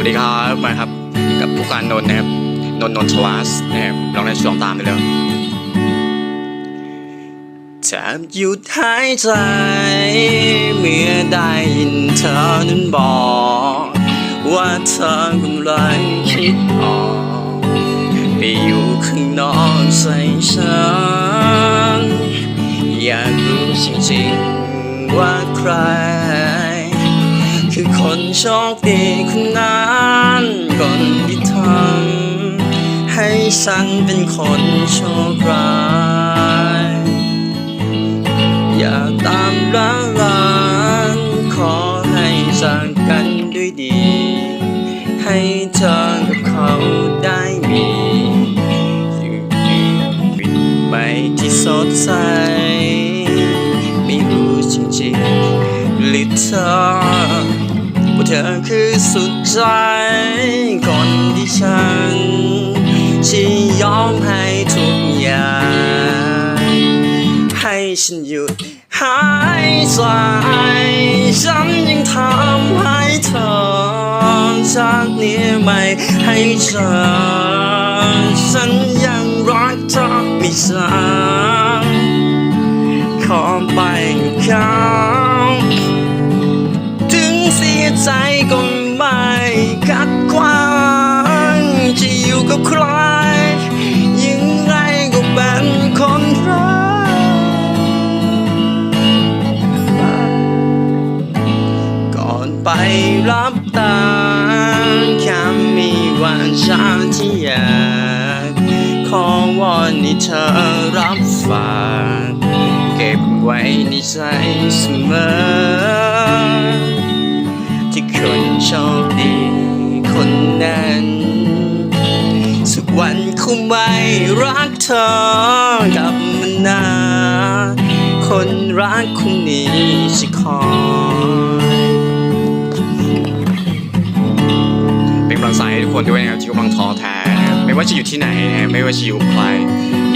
วัสดีครับมาครับกับผู้การนนท์นะครับนนท์นนทวัสนะครับลองได้ลองตามไปเลยแทบหยุดหายใจ เมื่อได้ยินเธอนั้นบอก ว่าเธอกำลังคิดออกไปอยู่ข้างนอกใส่ฉันอยากรู้จริงๆว่าใคร คือคนโชคดีคนนั้นก่อนที่ทำให้ฉันเป็นคนโชคร้ายอย่าตามร้างรันขอให้จากกันด้วยดี ให้เธอกับเขาได้มีอยู่ชีวิตใหม่ที่สดใสไม่รู้จริงๆหรือ เธอคือสุดใจก่อนที่ฉันจะยอมให้ทุกอย่าง ให้ฉันหยุดหายใจฉันยังทำให้เธอจากนี้ไม่ให้เธอฉันยังรักเธอไม่สา กัดกวางจะอยู่กับใครยังไงก็เป็นคนรักก่อนไปรับตาแค่มีวันชาที่อยากขอวอนให้เธอรับฝากเก็บไว้ในใจเสมอที่คนโชคดี คนนั้น สักวันคงไม่รักเธอกับมานาคนรักคนนี้จะคอยเป็นกำลังใจให้ทุกคนด้วยนะครับที่กำลังท้อแท้ไม่ว่าจะอยู่ที่ไหนนะไม่ว่าจะอยู่ใคร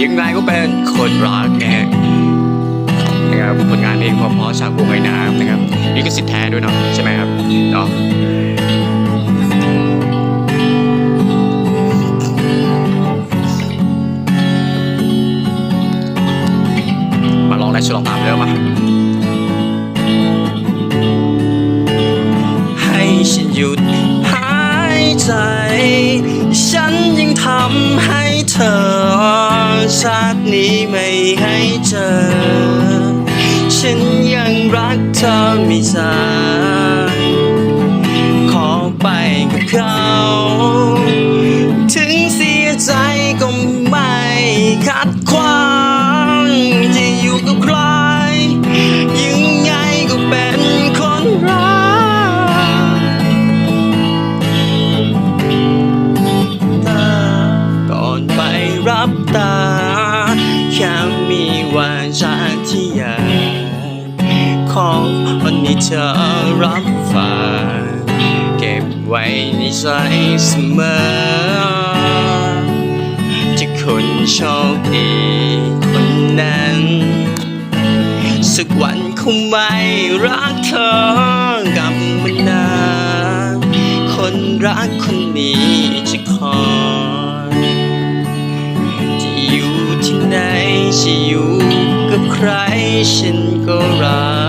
ยังไงก็เป็นคนรักนะนะครับผลงานเพลงเพราะๆจากวงไอ้น้ำนะครับนี่ก็สิทธิ์แท้ด้วยเนาะใช่ไหมครับเนาะ ลองตามเร็วมาให้ฉันหยุดหายใจ ฉันยังทำให้เธอชาตินี้ไม่ให้เจอ ฉันยังรักเธอไม่สาย เธอรับฝากเก็บไว้ในใจเสมอ ที่คนโชคดีคนนั้น สักวันคงไม่รักเธอกลับมานานคนรักคนนี้จะคอยจะอยู่ที่ไหนจะอยู่กับใครฉันก็รัก